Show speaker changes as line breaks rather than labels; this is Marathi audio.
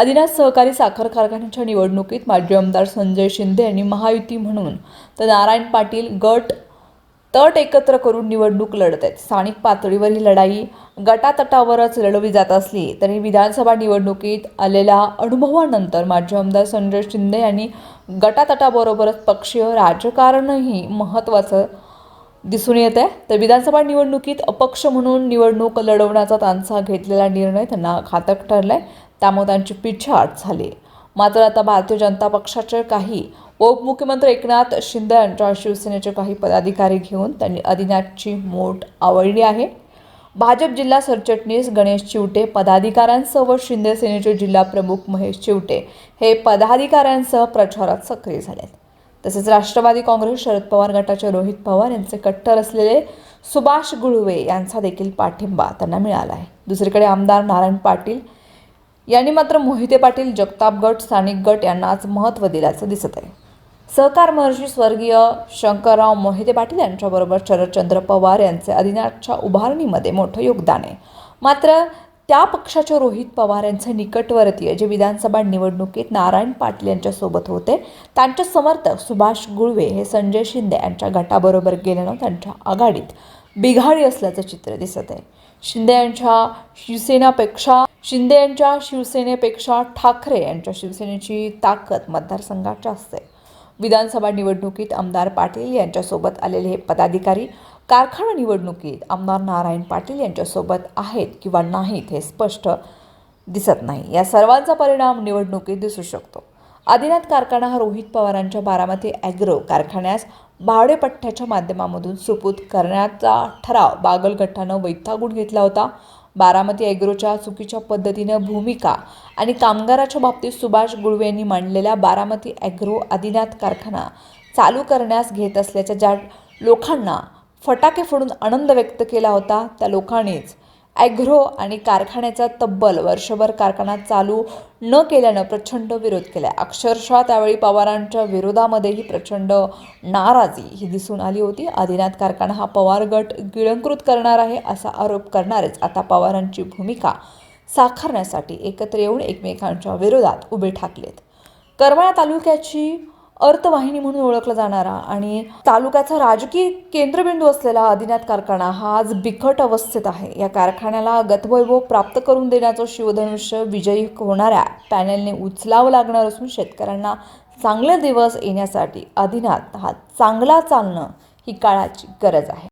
आदिनाथ सहकारी साखर कारखान्याच्या निवडणुकीत माजी आमदार संजय शिंदे यांनी महायुती म्हणून तर नारायण पाटील गट तट एकत्र करून निवडणूक लढत आहेत स्थानिक पातळीवर ही लढाई गटातटावरच लढवली जात असली तरी विधानसभा निवडणुकीत आलेल्या अनुभवानंतर माजी आमदार संजय शिंदे यांनी गटातटाबरोबरच पक्षीय राजकारणही महत्त्वाचं दिसून येत आहे तर विधानसभा निवडणुकीत अपक्ष म्हणून निवडणूक लढवण्याचा त्यांचा घेतलेला निर्णय त्यांना घातक ठरला आहे त्यामुळे त्यांची पिछाट झाली. मात्र आता भारतीय जनता पक्षाचे काही उपमुख्यमंत्री एकनाथ शिंदे यांच्या शिवसेनेचे काही पदाधिकारी घेऊन त्यांनी अधिनाथची मोठ आवडली आहे. भाजप जिल्हा सरचिटणीस गणेश चिवटे पदाधिकाऱ्यांसह व शिंदे सेनेचे जिल्हा प्रमुख महेश चिवटे हे पदाधिकाऱ्यांसह प्रचारात सक्रिय झाले तसेच राष्ट्रवादी काँग्रेस शरद पवार गटाचे रोहित पवार यांचे कट्टर असलेले सुभाष गुळवे यांचा देखील पाठिंबा त्यांना मिळाला आहे. दुसरीकडे आमदार नारायण पाटील यांनी मात्र मोहिते पाटील जगताप गट स्थानिक गट यांनाच महत्त्व दिल्याचं दिसत आहे. सहकार महर्षी स्वर्गीय शंकरराव मोहिते पाटील यांच्याबरोबर शरदचंद्र पवार यांचे अधिनाथच्या उभारणीमध्ये मोठं योगदान आहे. मात्र त्या पक्षाचे रोहित पवार यांचे निकटवर्तीय जे विधानसभा निवडणुकीत नारायण पाटील यांच्यासोबत होते त्यांचे समर्थक सुभाष गुळवे हे संजय शिंदे यांच्या गटाबरोबर गेल्यानं त्यांच्या आघाडीत बिघाडी असल्याचं चित्र दिसत आहे. शिंदे यांच्या शिवसेनापेक्षा शिंदे यांच्या शिवसेनेपेक्षा ठाकरे यांच्या शिवसेनेची ताकद मतदारसंघात जास्त आहे. विधानसभा निवडणुकीत आमदार पाटील यांच्यासोबत आलेले हे पदाधिकारी कारखाना निवडणुकीत आमदार नारायण पाटील यांच्यासोबत आहेत किंवा नाहीत हे स्पष्ट दिसत नाही. या सर्वांचा परिणाम निवडणुकीत दिसू शकतो. आदिनाथ कारखाना हा रोहित पवारांच्या बारामती ॲग्रो कारखान्यास भाडेपट्ट्याच्या माध्यमामधून सुपूत करण्याचा ठराव बागलगट्टानं वैतागून घेतला होता. बारामती ॲग्रोच्या चुकीच्या पद्धतीनं भूमिका आणि कामगाराच्या बाबतीत सुभाष गुळवे यांनी मांडलेल्या बारामती ॲग्रो आदिनाथ कारखाना चालू करण्यास घेत असल्याच्या ज्या लोकांना फटाके फोडून आनंद व्यक्त केला होता त्या लोकांनीच ॲग्रो आणि कारखान्याचा तब्बल वर्षभर कारखाना चालू न केल्यानं प्रचंड विरोध केला अक्षरशः त्यावेळी पवारांच्या विरोधामध्येही प्रचंड नाराजी ही दिसून आली होती. आदिनाथ कारखाना हा पवार गट गिळंकृत करणार आहे असा आरोप करणारेच आता पवारांची भूमिका साकारण्यासाठी एकत्र येऊन एकमेकांच्या विरोधात उभे ठाकलेत. करमाळा तालुक्याची अर्थवाहिनी म्हणून ओळखला जाणारा आणि तालुक्याचा राजकीय केंद्रबिंदू असलेला आदिनाथ कारखाना हा आज बिकट अवस्थेत आहे. या कारखान्याला गतवैभव प्राप्त करून देण्याचं शिवधनुष्य विजयी होणाऱ्या पॅनेलने उचलावं लागणार असून शेतकऱ्यांना चांगले दिवस येण्यासाठी आदिनाथ हा चांगला चालणं ही काळाची गरज आहे.